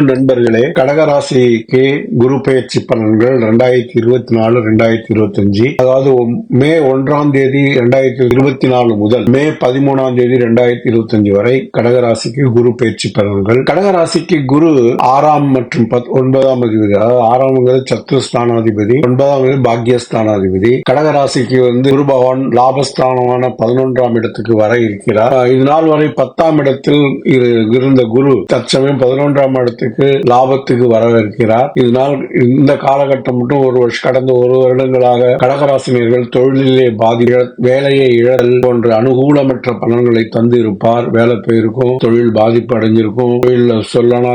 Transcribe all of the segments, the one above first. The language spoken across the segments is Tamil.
நண்பர்களே கடகராசிக்கு குரு பயிற்சி பலன்கள் ரெண்டாயிரத்தி இருபத்தி நாலு ரெண்டாயிரத்தி இருபத்தி அஞ்சு. அதாவது மே ஒன்றாம் தேதி ரெண்டாயிரத்தி இருபத்தி நாலு முதல் மே பதிமூணாம் தேதி ரெண்டாயிரத்தி இருபத்தி அஞ்சு வரை கடகராசிக்கு குரு பயிற்சி பலன்கள். கடகராசிக்கு குரு ஆறாம் மற்றும் ஒன்பதாம் அதிபதி. அதாவது ஆறாம்ங்கிறது ஒன்பதாம் பாக்யஸ்தானாதிபதி. கடகராசிக்கு வந்து குரு பகவான் லாபஸ்தானமான பதினொன்றாம் இடத்துக்கு வர இருக்கிறார். இது நாள் வரை பத்தாம் இடத்தில் இருந்த குரு தற்சமயம் பதினொன்றாம் இடத்துக்கு லாபத்துக்கு வரவிருக்கிறார் இதனால் இந்த காலகட்டம் மட்டும் ஒரு வருஷம் கடந்த ஒரு வருடங்களாக கடகராசினியர்கள் தொழிலிலே பாதி வேலையை இழல் போன்ற அனுகூலமற்ற பலன்களை தந்து இருப்பார் வேலை போயிருக்கும் தொழில் பாதிப்பு அடைஞ்சிருக்கும் தொழில சொல்லனா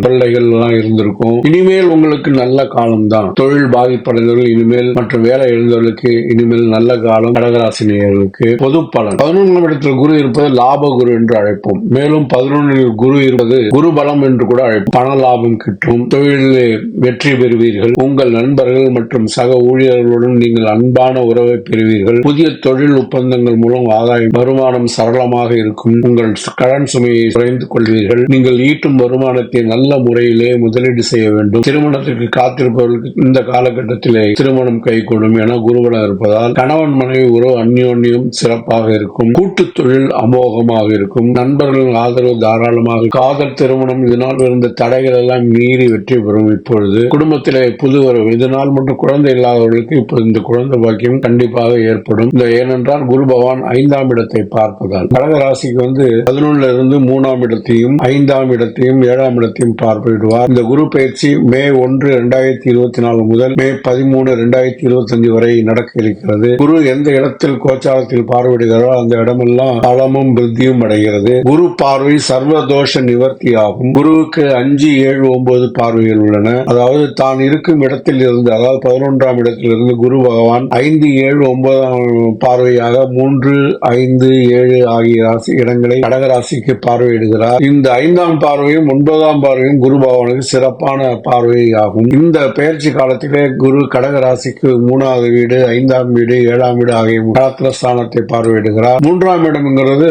தொல்லைகள் எல்லாம் இருந்திருக்கும். இனிமேல் உங்களுக்கு நல்ல காலம் தான் தொழில் பாதிப்படைந்தவர்கள் இனிமேல் மற்றும் வேலை எழுந்தவர்களுக்கு இனிமேல் நல்ல காலம். கடகராசினியர்களுக்கு பொது பலன். பதினொன்றாம் இடத்தில் குரு இருப்பது லாப குரு என்று அழைப்போம். மேலும் பதினொன்றில் குரு இருப்பது குரு பலம் என்று கூட அழைப்போம். பண லாபம் கிட்டும் தொழிலில் வெற்றி பெறுவீர்கள். உங்கள் நண்பர்கள் மற்றும் சக ஊழியர்களுடன் நீங்கள் அன்பான உறவை பெறுவீர்கள். புதிய தொழில் ஒப்பந்தங்கள் மூலம் ஆதாயம் வருமானம் சரளமாக இருக்கும். உங்கள் கடன் சுமையை குறைந்து கொள்வீர்கள். நீங்கள் ஈட்டும் வருமானத்தை நல்ல முறையிலே முதலீடு செய்ய வேண்டும். திருமணத்திற்கு காத்திருப்பவர்களுக்கு இந்த காலகட்டத்திலே திருமணம் கைகூடும் என குருவனம் இருப்பதால் கணவன் மனைவி உறவு அந்யோன்யம் சிறப்பாக இருக்கும். கூட்டு தொழில் அமோகமாக இருக்கும். நண்பர்களின் ஆதரவு தாராளமாக காதல் திருமணம் இதனால் இருந்த தடைகள் எல்லாம் மீறி வெற்றி பெறும். இப்பொழுது குடும்பத்திலே புது வரவு இதனால் மட்டும் குழந்தை இல்லாதவர்களுக்கு இப்போது இந்த குழந்தை பாக்கியம் கண்டிப்பாக ஏற்படும். இந்த ஏனென்றால் குரு பகவான் ஐந்தாம் இடத்தை பார்ப்பதால். கடக ராசிக்கு வந்து பதினொன்னுல இருந்து மூணாம் இடத்தையும் ஐந்தாம் இடத்தையும் ஏழாம் இடத்தையும் பார்வையிடுவார். இந்த குரு பயிற்சி மே ஒன்று இரண்டாயிரத்தி இருபத்தி நாலு முதல் மே பதிமூணு இரண்டாயிரத்தி இருபத்தி அஞ்சு வரை நடக்க இருக்கிறது. குரு எந்த இடத்தில் கோச்சாரத்தில் பார்வையிடுகிறாரோ அந்த இடமெல்லாம் பலமும் விருத்தியும் அடைகிறது. குரு பார்வை சர்வதோஷ நிவர்த்தி ஆகும் குருவுக்கு அஞ்சு ஏழு ஒன்பது பார்வைகள் உள்ளன. அதாவது தான் இருக்கும் இடத்தில் இருந்து அதாவது பதினொன்றாம் இடத்தில் இருந்து குரு பகவான் ஐந்து ஏழு ஒன்பதாம் பார்வையாக மூன்று ஐந்து ஏழு ஆகிய ராசி இடங்களை கடகராசிக்கு பார்வையிடுகிறார். இந்த ஐந்தாம் பார்வையும் ஒன்பதாம் பார்வையும் குரு பகவானுக்கு சிறப்பான பார்வையாகும். இந்த பெயர்ச்சி காலத்திலே குரு கடகராசிக்கு மூணாவது வீடு ஐந்தாம் வீடு ஏழாம் வீடு ஆகிய களத்திர ஸ்தானத்தை பார்வையிடுகிறார். மூன்றாம் இடம்ங்கிறது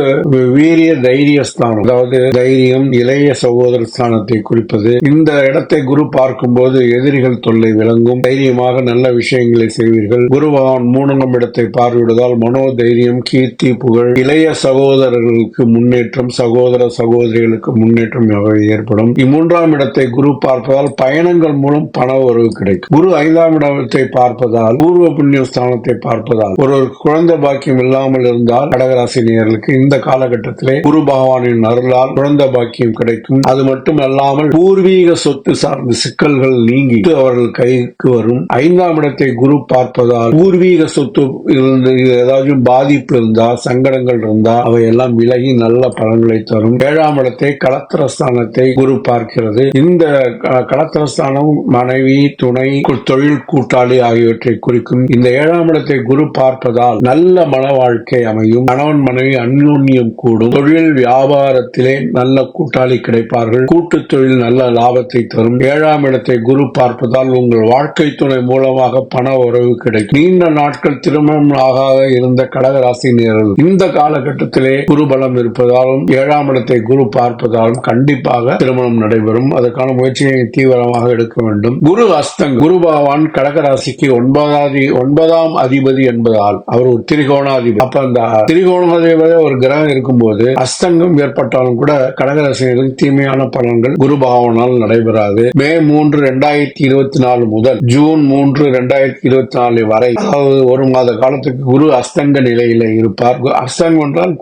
வீரிய தைரிய ஸ்தானம். அதாவது தைரியம் இளைய சகோதர ஸ்தானத்தை குறிப்பது. இந்த இடத்தை குரு பார்க்கும்போது எதிரிகள் தொல்லை விளங்கும். தைரியமாக நல்ல விஷயங்களை செய்வீர்கள். குருவான் மூணாம் இடத்தை பார்வையிடுவதால் மனோ தைரியம் கீர்த்தி புகழ். இளைய சகோதரர்களுக்கு முன்னேற்றம் சகோதர சகோதரிகளுக்கு முன்னேற்றம் ஏற்படும். இம்மூன்றாம் இடத்தை குரு பார்ப்பதால் பயணங்கள் மூலம் பண உறவு கிடைக்கும். குரு ஐந்தாம் இடத்தை பார்ப்பதால் பூர்வ புண்ணிய ஸ்தானத்தை பார்ப்பதால் ஒரு குழந்தை பாக்கியம் இல்லாமல் இருந்தால் கடகராசினியர்களுக்கு இந்த காலகட்டத்திலே குரு பகவானின் அருளால் குழந்தை பாக்கியம் கிடைக்கும். அது மட்டும் அல்லாமல் பூர்வீக சொத்து சார்ந்த சிக்கல்கள் நீங்கி அவர்கள் கைக்கு வரும். ஐந்தாம் இடத்தை குரு பார்ப்பதால் பூர்வீக சொத்து இருந்து ஏதாவது பாதிப்பு இருந்தா சங்கடங்கள் இருந்தா அவை எல்லாம் விலகி நல்ல பலன்களை தரும். ஏழாம் இடத்தை களத்திரஸ்தானத்தை குரு பார்க்கிறது. இந்த க- களத்திரஸ்தானம் மனைவி துணை தொழில் கூட்டாளி ஆகியவற்றை குறிக்கும். இந்த ஏழாம் இடத்தை குரு பார்ப்பதால் நல்ல மன வாழ்க்கை அமையும். கணவன் மனைவி அந்யோன்யம் கூடும். தொழில் வியாபாரத்திலே நல்ல கூட்டாளி கிடைப்பார்கள். கூட்டு தொழில் நல்ல லாபத்தை தரும். ஏழாம் இடத்தை குரு பார்ப்பதால் உங்கள் வாழ்க்கை துணை மூலமாக பண உறவு கிடைக்கும். நீண்ட நாட்கள் திருமணம் ஆகாத இருந்த கடகராசினியர்கள் இந்த காலகட்டத்திலே குரு பலம் இருப்பதாலும் ஏழாம் இடத்தை குரு பார்ப்பதாலும் கண்டிப்பாக திருமணம் நடைபெறும். அதற்கான முயற்சியை தீவிரமாக எடுக்க வேண்டும். குரு அஸ்தங் குரு பகவான் கடகராசிக்கு ஒன்பதாவது ஒன்பதாம் அதிபதி என்பதால் அவர் ஒரு திரிகோணாதிபதி. அப்ப அந்த திரிகோணாதிபதி ஒரு கிரகம் இருக்கும்போது அஸ்தங்கம் ஏற்பட்டாலும் கூட கடகராசினர்களுக்கு தீமையான பலன்கள் குரு பகவானால் நடைபெறாது. மே மூன்று இரண்டாயிரத்தி இருபத்தி நாலு முதல் ஜூன் மூன்று இரண்டாயிரத்தி இருபத்தி நாலு வரை அதாவது ஒரு மாத காலத்துக்கு குரு அஸ்தங்க நிலையில இருப்பார். அஸ்தங்கம் என்றால்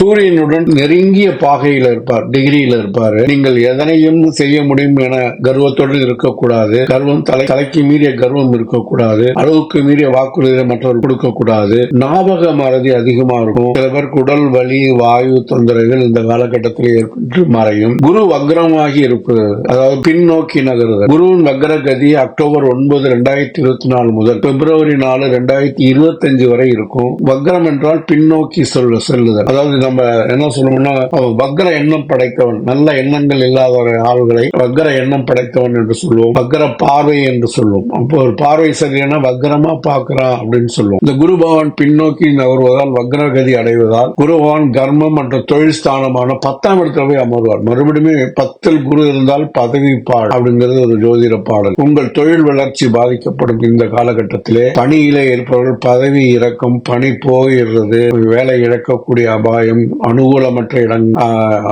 சூரியனுடன் நெருங்கிய பாகையில் இருப்பார் டிகிரியில் இருப்பார். நீங்கள் எதனையும் செய்ய முடியும் என கர்வத்துடன் இருக்கக்கூடாது. கர்வம் தலை தலைக்கு மீறிய கர்வம் இருக்கக்கூடாது. அளவுக்கு மீறிய வாக்குறுதிகளை மற்றவர் கொடுக்க கூடாது ஞாபக மறதி அதிகமா இருக்கும். சில பேருக்கு உடல் வலி வாயு தொந்தரவுகள் இந்த காலகட்டத்தில் ஏற்பட்டு மறையும். குரு வக்ரமாகி இருக்கிறது அதாவது பின்னோக்கி நகருதல். குருவின் வக்ர கதி அக்டோபர் ஒன்பது ரெண்டாயிரத்தி இருபத்தி நாலு முதல் பிப்ரவரி நாலு ரெண்டாயிரத்தி இருபத்தி அஞ்சு வரை இருக்கும். வக்ரம் என்றால் பின்னோக்கி சொல்ல செல்லுதல். அதாவது நம்ம என்ன சொல்லணும்னா வக்ர எண்ணம் படைத்தவன். நல்ல எண்ணங்கள் இல்லாத ஆள்களை வக்ர எண்ணம் படைத்தவன் என்று சொல்லுவோம். வக்ர பார்வை என்று சொல்லுவோம். அப்போ ஒரு பார்வை சரியான வக்ரமா பார்க்கிறான் அப்படின்னு சொல்லுவோம். இந்த குரு பகவான் பின்னோக்கி நகர்வதால் வக்ரகதி அடைவதால் குரு பகவான் கர்மம் மற்றும் தொழில் ஸ்தானமான பத்தாம் இடத்துல போய் அமர்வார். மறுபடியும் பத்தில் குரு குரு இருந்தால் பதவி பாழ் அப்படிங்கிறது ஒரு ஜோதிட பாடல். உங்கள் தொழில் வளர்ச்சி பாதிக்கப்படும் இந்த காலகட்டத்திலே பணியிலே இருப்பவர்கள் பதவி இறக்கம் பணி போகிறது வேலை இழக்கக்கூடிய அபாயம் அனுகூலமற்ற இடம்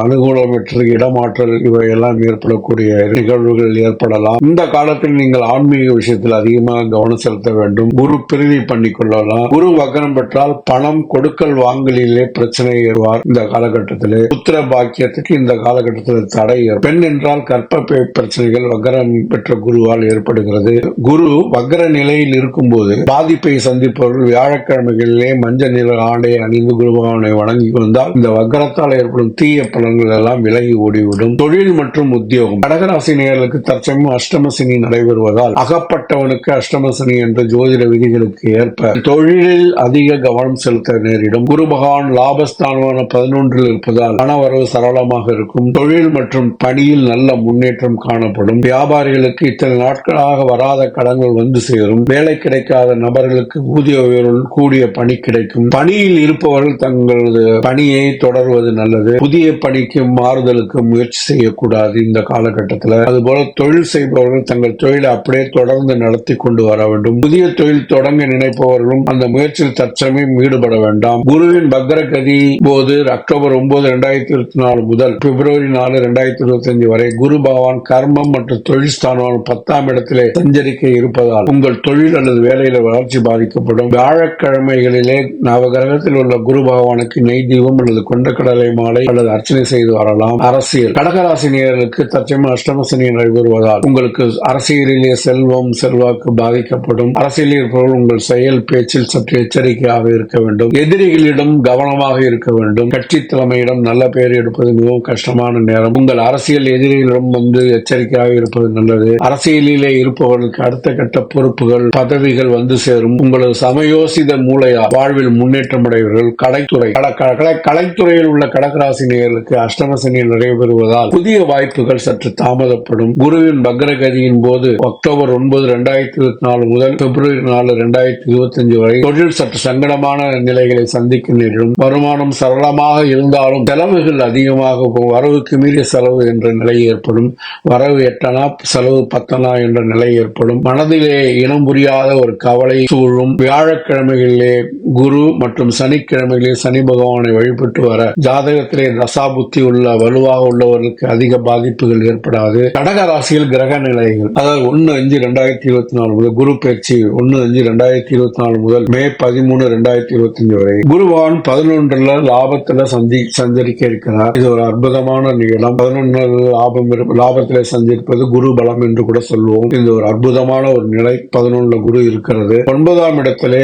அனுகூலமற்ற இடமாற்றல் இவையெல்லாம் ஏற்படக்கூடிய நிகழ்வுகள் ஏற்படலாம். இந்த காலத்தில் நீங்கள் ஆன்மீக விஷயத்தில் அதிகமாக கவனம் செலுத்த வேண்டும். குரு பிரிவி பண்ணிக் கொள்ளலாம். குரு வக்கரம் பெற்றால் பணம் கொடுக்கல் வாங்கலிலே பிரச்சனை ஏறுவார். இந்த காலகட்டத்திலே புத்திர பாக்கியத்துக்கு இந்த காலகட்டத்தில் தடை பெண் என்றால் கற்ப பிரச்சனைகள் வக்கரம் பெற்ற குருவால் ஏற்படுகிறது. குரு வக்கர நிலையில் இருக்கும்போது பாதிப்பை சந்திப்பவர்கள் வியாழக்கிழமைகளிலே மஞ்சள் நிற ஆடை அணிந்து குருபகவானை வணங்கி கொண்டால் இந்த வக்கரத்தால் ஏற்படும் தீய பலன்கள் எல்லாம் விலகி ஓடிவிடும். தொழில் மற்றும் உத்தியோகம். கடகராசி நேர்களுக்கு தற்சமயம் அஷ்டமசினி நடைபெறுவதால் அகப்பட்டவனுக்கு அஷ்டமசனி என்ற ஜோதிட விதிகளுக்கு ஏற்ப தொழிலில் அதிக கவனம் செலுத்த நேரிடும். குரு பகவான் லாபஸ்தானமான பதினொன்றில் இருப்பதால் பணவரவு சரளமாக இருக்கும். தொழில் மற்றும் பணியில் நல்ல முன்னேற்றம் காணப்படும். வியாபாரிகளுக்கு இத்தனை நாட்களாக வராத கடன்கள் வந்து சேரும். வேலை கிடைக்காத நபர்களுக்கு ஊதிய உயர்வுடன் கூடிய பணி கிடைக்கும். பணியில் இருப்பவர்கள் தங்களது பணியை தொடர்வது நல்லது. புதிய பணிக்கு மாறுதலுக்கு முயற்சி செய்யக்கூடாது இந்த காலகட்டத்தில். அதுபோல தொழில் செய்பவர்கள் தங்கள் தொழிலை அப்படியே தொடர்ந்து நடத்தி கொண்டு வர வேண்டும். புதிய தொழில் தொடங்க நினைப்பவர்களும் அந்த முயற்சியில் தற்சமயம் ஈடுபட வேண்டாம். குருவின் பக்ரகதி போது அக்டோபர் ஒன்பது இரண்டாயிரத்தி இருபத்தி நாலு முதல் பிப்ரவரி நாலு இரண்டாயிரத்தி இருபத்தி அஞ்சு தேதி வரை குரு பகவான் கர்மம் மற்றும் தொழில் ஸ்தானம் பத்தாம் இடத்திலே சஞ்சரிக்க இருப்பதால் உங்கள் தொழில் அல்லது வேலையில வளர்ச்சி பாதிக்கப்படும். வியாழக்கிழமைகளிலே நவகிரகத்தில் உள்ள குரு பகவானுக்கு நெய் தீபம் அல்லது கொண்டக்கடலை மாலை அல்லது அர்ச்சனை செய்து வரலாம். அரசியல். கடகராசினியர்களுக்கு தற்சமயம் அஷ்டமசனி நடைபெறுவதால் உங்களுக்கு அரசியலிலே செல்வம் செல்வாக்கு பாதிக்கப்படும். அரசியலில் இருப்பவர்கள் உங்கள் செயல் பேச்சில் சற்று எச்சரிக்கையாக இருக்க வேண்டும். எதிரிகளிடம் கவனமாக இருக்க வேண்டும். கட்சி தலைமையிடம் நல்ல பெயர் எடுப்பது மிகவும் கஷ்டமான நேரம். உங்கள் அரசியல் எதிரிகளிடம் வந்து எச்சரிக்கையாக இருப்பது நல்லது. அரசியலிலே இருப்பவர்களுக்கு அடுத்த கட்ட பொறுப்புகள் பதவிகள் வந்து சேரும். உங்களது சமயோசித மூளையா வாழ்வில் முன்னேற்றம் அடைவர்கள். கலைத்துறை கட- கலைத்துறையில் உள்ள கடகராசினியர்களுக்கு அஷ்டமசனி நடைபெறுவதால் புதிய வாய்ப்புகள் சற்று தாமதப்படும். குருவின் பக்ரகதியின் போது அக்டோபர் ஒன்பது இரண்டாயிரத்தி இருபத்தி நாலு முதல் பிப்ரவரி நாலு இரண்டாயிரத்தி இருபத்தி அஞ்சு வரை தொழில் சற்று சங்கடமான நிலைகளை சந்திக்க நேரிடும். வருமானம் சரளமாக இருந்தாலும் செலவுகள் அதிகமாக போகும். வரவுக்கு மீறிய செலவு என்ற நிலை ஏற்படும். வரவு எட்டனா செலவு பத்தனா என்ற நிலை ஏற்படும். மனதிலே இனம் புரியாத ஒரு கவலை சூழும். வியாழக்கிழமைகளிலே குரு மற்றும் சனிக்கிழமைகளிலே சனி பகவானை வழிபட்டு வர ஜாதகத்திலே தசாபுத்தி உள்ள வலுவாக உள்ளவர்களுக்கு அதிக பாதிப்புகள் ஏற்படாது. கடக ராசியில் கிரக நிலைகள். அதாவது ஒன்னு அஞ்சு ரெண்டாயிரத்தி இருபத்தி நாலு முதல் குரு பயிற்சி ஒன்னு அஞ்சு ரெண்டாயிரத்தி இருபத்தி நாலு முதல் மே பதிமூணு ரெண்டாயிரத்தி இருபத்தி அஞ்சு வரை. குருவான் பதினொன்றுல லாபத்துல சந்தி சஞ்சரிக்க இருக்கிறார். இது ஒரு அற்புதமான நிகழம் பதினொன்று லாபம் லாபத்திலே சந்திப்பது குரு பலம் என்று கூட சொல்லுவோம். இது ஒரு அற்புதமான ஒரு நிலை. பதினொன்றுல குரு இருக்கிறது. ஒன்பதாம் இடத்திலே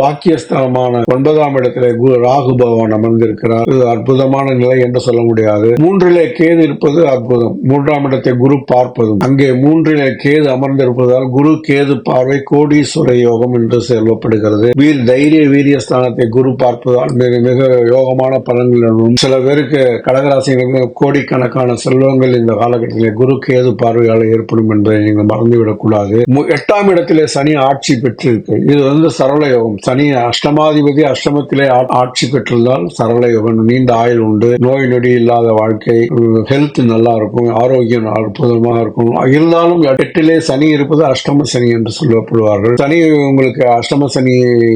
பாக்கியஸ்தானமான ஒன்பதாம் இடத்திலே குரு ராகு பகவான் அமர்ந்திருக்கிறார். இது அற்புதமான நிலை என்று சொல்ல முடியாது. மூன்றிலே கேது இருப்பது அற்புதம். மூன்றாம் இடத்தை குரு பார்ப்பதும். அங்கே மூன்றிலே கேது அமர்ந்திருப்பதால் குரு கேது பார்வை கோடீஸ்வர யோகம் என்று சொல்லப்படுகிறது. வீர் தைரிய வீரிய ஸ்தானத்தை குரு பார்ப்பதால் மிக மிக யோகமான பலன்கள் சில பேருக்கு கடகராசிகளுக்கு கோடிக்கணக்கான செல்வங்கள் இந்த காலகட்டத்தில் குரு கேது பார்வையால் ஏற்படும் என்பதை நீங்கள் மறந்துவிடக்கூடாது. எட்டாம் இடத்திலே சனி ஆட்சி பெற்றிருக்கு. இது வந்து சரளயோகம். சனி அஷ்டமாதிபதி அஷ்டமத்திலே ஆட்சி பெற்றிருந்தால் சரளயோகம் நீண்ட ஆயுள் உண்டு. நோய் நொடி இல்லாத வாழ்க்கை ஹெல்த் நல்லா இருக்கும் ஆரோக்கியம் அற்புதமாக இருக்கும். இருந்தாலும் எட்டிலே சனி இருப்பது அஷ்டம சனி என்று சொல்லப்படுவார்கள். சனி உங்களுக்கு அஷ்டம சனி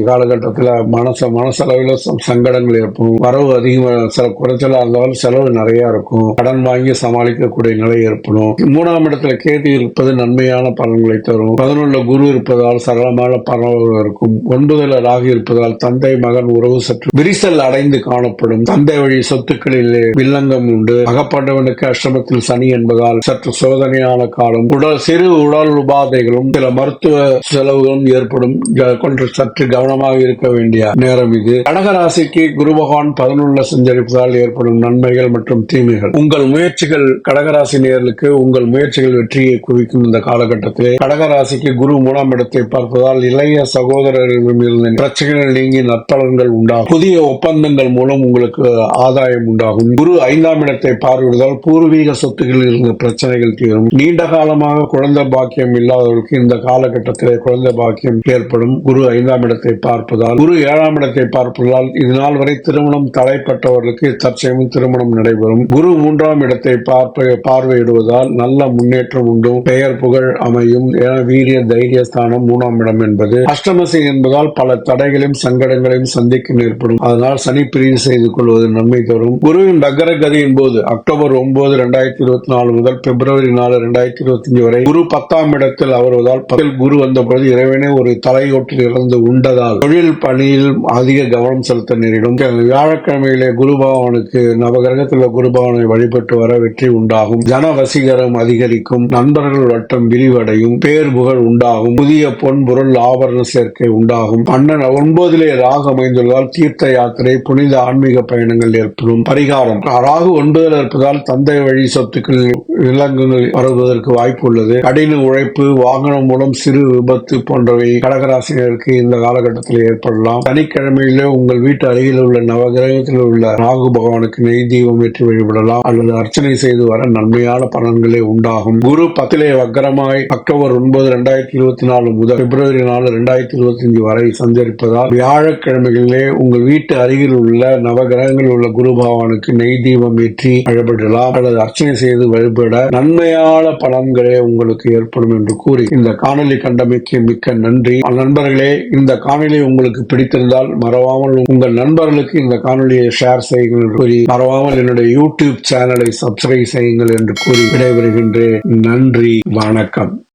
காலகட்டத்தில் மனச மனசளவில் சங்கடங்கள் ஏற்படும். வரவு அதிகமாக சில குறைச்சலாக இருந்தாலும் செலவு நிறையா இருக்கும். கடன் வாங்கி சமாளிக்க இருக்கக்கூடிய நிலை ஏற்படும். மூணாம் இடத்துல கேது இருப்பது நன்மையான பலன்களை தரும். பதினொன்றுல குரு இருப்பதால் சரளமான பலன்கள் இருக்கும். ஒன்பதுல ராகு இருப்பதால் தந்தை மகன் உறவு சற்று விரிசல் அடைந்து காணப்படும். தந்தை வழி சொத்துக்களிலே வில்லங்கம் உண்டு. அகப்பட்டவனுக்கு அஷ்டமத்தில் சனி என்பதால் சற்று சோதனையான காலம். உடல் சிறு உடல் உபாதைகளும் சில மருத்துவ செலவுகளும் ஏற்படும். க- கொண்டு சற்று கவனமாக இருக்க வேண்டிய நேரம் இது. கடகராசிக்கு குரு பகவான் பதினொன்றுல சஞ்சரிப்பதால் ஏற்படும் நன்மைகள் மற்றும் தீமைகள். உங்கள் முயற்சிகள் கடகராசி நேர்களுக்கு உங்கள் முயற்சிகள் வெற்றியை குவிக்கும் இந்த காலகட்டத்திலே. கடகராசிக்கு குரு மூணாம் இடத்தை பார்ப்பதால் இளைய சகோதரர்களிடமிருந்து பிரச்சனைகள் நீங்கி நற்பலன்கள் உண்டாகும். புதிய ஒப்பந்தங்கள் மூலம் உங்களுக்கு ஆதாயம் உண்டாகும். குரு ஐந்தாம் இடத்தை பார்வையிடுவதால் பூர்வீக சொத்துக்களில் இருந்த பிரச்சனைகள் தீரும். நீண்ட காலமாக குழந்தை பாக்கியம் இல்லாதவர்களுக்கு இந்த காலகட்டத்திலே குழந்தை பாக்கியம் ஏற்படும். குரு ஐந்தாம் இடத்தை பார்ப்பதால் குரு ஏழாம் இடத்தை பார்ப்பதால் இதனால் வரை திருமணம் தடைப்பட்டவர்களுக்கு தற்செயமும் திருமணம் நடைபெறும். குரு மூன்றாம் இடத்தை பார்ப்ப பார்வையிடுவதால் நல்ல முன்னேற்றம் உண்டு. பெயர் புகழ் அமையும். என வீரிய தைரிய ஸ்தானம் மூணாம் இடம் என்பது அஷ்டமசி என்பதால் பல தடைகளையும் சங்கடங்களையும் சந்திக்க நேர்படும் அதனால் சனி பிரிவு செய்து கொள்வது நன்மை தரும். குருவின் டக்கர கதியின் போது அக்டோபர் ஒன்பது இரண்டாயிரத்தி இருபத்தி நாலு முதல் பிப்ரவரி நாலு இரண்டாயிரத்தி இருபத்தி அஞ்சு வரை குரு பத்தாம் இடத்தில் அவருவதால் பத்தில் குரு வந்தபொழுது இறைவனே ஒரு தலையோட்டில் இருந்து உண்டதால் தொழில் பணியில் அதிக கவனம் செலுத்த நேரிடும். வியாழக்கிழமையிலே குரு பகவானுக்கு நவகிரகத்தில் குரு பகவானை வழிபட்டு வர வெற்றி உண்டு. உண்டாகும். ஜன வசீகரம் அதிகரிக்கும். நண்பர்கள் வட்டம் விரிவடையும். பேர் புகழ் உண்டாகும். புதிய பொன் பொருள் ஆபரண சேர்க்கை உண்டாகும். பன்னெண்டு ஒன்பதிலே ராகு அமைந்துள்ளதால் தீர்த்த யாத்திரை புனித ஆன்மீக பயணங்கள் ஏற்படும். பரிகாரம். ராகு ஒன்பதில் இருப்பதால் தந்தை வழி சொத்துக்கள் விலங்குகள் வருவதற்கு வாய்ப்பு உள்ளது. கடின உழைப்பு வாகனம் மூலம் சிறு விபத்து போன்றவை கடகராசினருக்கு இந்த காலகட்டத்தில் ஏற்படலாம். சனிக்கிழமையிலே உங்கள் வீட்டு அருகில் உள்ள நவகிரகத்தில் உள்ள ராகு பகவானுக்கு நெய் தீபம் ஏற்றி வழிபடலாம். அல்லது அர்ச்சனை செய்து வர நன்மையான பலன்களே உண்டாகும். குரு பத்திலே வக்கரமாய் அக்டோபர் ஒன்பது இரண்டாயிரத்தி இருபத்தி நாலு முதல் பிப்ரவரி நாலு இரண்டாயிரத்தி இருபத்தி அஞ்சு வரை சஞ்சரிப்பதால் வியாழக்கிழமைகளிலே உங்கள் வீட்டு அருகில் உள்ள நவகிரகங்களில் உள்ள குரு பகவானுக்கு நெய் தீபம் ஏற்றி வழிபடலாம். அல்லது அர்ச்சனை செய்து வழிபட நன்மையான பலன்களே உங்களுக்கு ஏற்படும் என்று கூறி இந்த காணொலி கண்டமைக்கு மிக்க நன்றி. நண்பர்களே இந்த காணொலி உங்களுக்கு பிடித்திருந்தால் மறவாமல் உங்கள் நண்பர்களுக்கு இந்த காணொலியை ஷேர் செய்யுங்கள் கூறி மறவாமல் என்னுடைய யூடியூப் சேனலை சப்ஸ்கிரைப் செய்யுங்கள் என்று கூறி விடைபெறுகின்றேன். நன்றி வணக்கம்.